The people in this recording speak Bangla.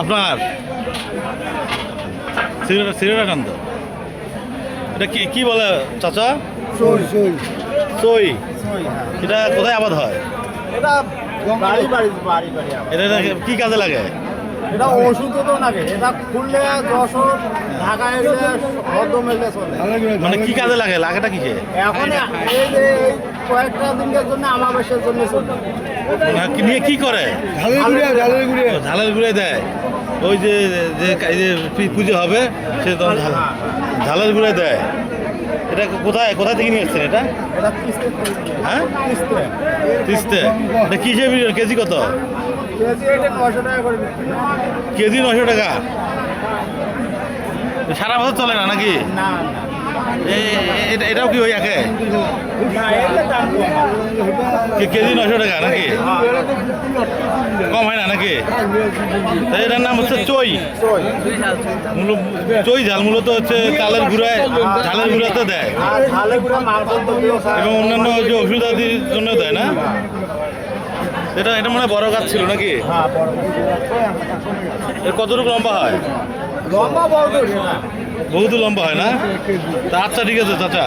আপনার কান্দ এটা কি কি বলে চাচা? সই হ্যাঁ। এটা কোথায় আবাদ হয়? এটা বাড়ি বাড়ি বাড়ি বাড়ি আবার। এটা এটা কি কাজে লাগে? এটা ওষুধ তো নাকি এটা খুললে যশোর ঢাকায় এলে হরদম এলে চলে। মানে কি কাজে লাগে? লাগেটা কি? এখন এই যে এই কয়েকটা দিনের জন্য আমাবেশের জন্য চলে। নিয়ে কি করে? ঝালের গুড়িয়া ঝালের ঝালের গুঁড়ে দেয়। ওই যে পুজো হবে সে তখন ঝালের গুঁড়ে দেয়। এটা কোথায় কোথায় থেকে নিয়ে এসছেন এটা? এটা হ্যাঁ? তিস্তে। এটা কি হিসেবে কেজি কত? কেজি নশো টাকা। সারা বছর চলে না নাকি? না। এটাও কি ওই একে কেজি নশো টাকা নাকি? কম হয় না নাকি? এটার নাম হচ্ছে চই চই ঝাল মূলত হচ্ছে চালের গুঁড়ায় ঝালের গুঁড়াতে দেয়। এবং অন্যান্য যে ওষুধ জন্য দেয় না? এটা এটা মনে বড় গাছ ছিল নাকি? এর কতটুকু লম্বা হয়? লম্বা বড় বহুত লম্বা হয় না? আচ্ছা ঠিক আছে চাচা।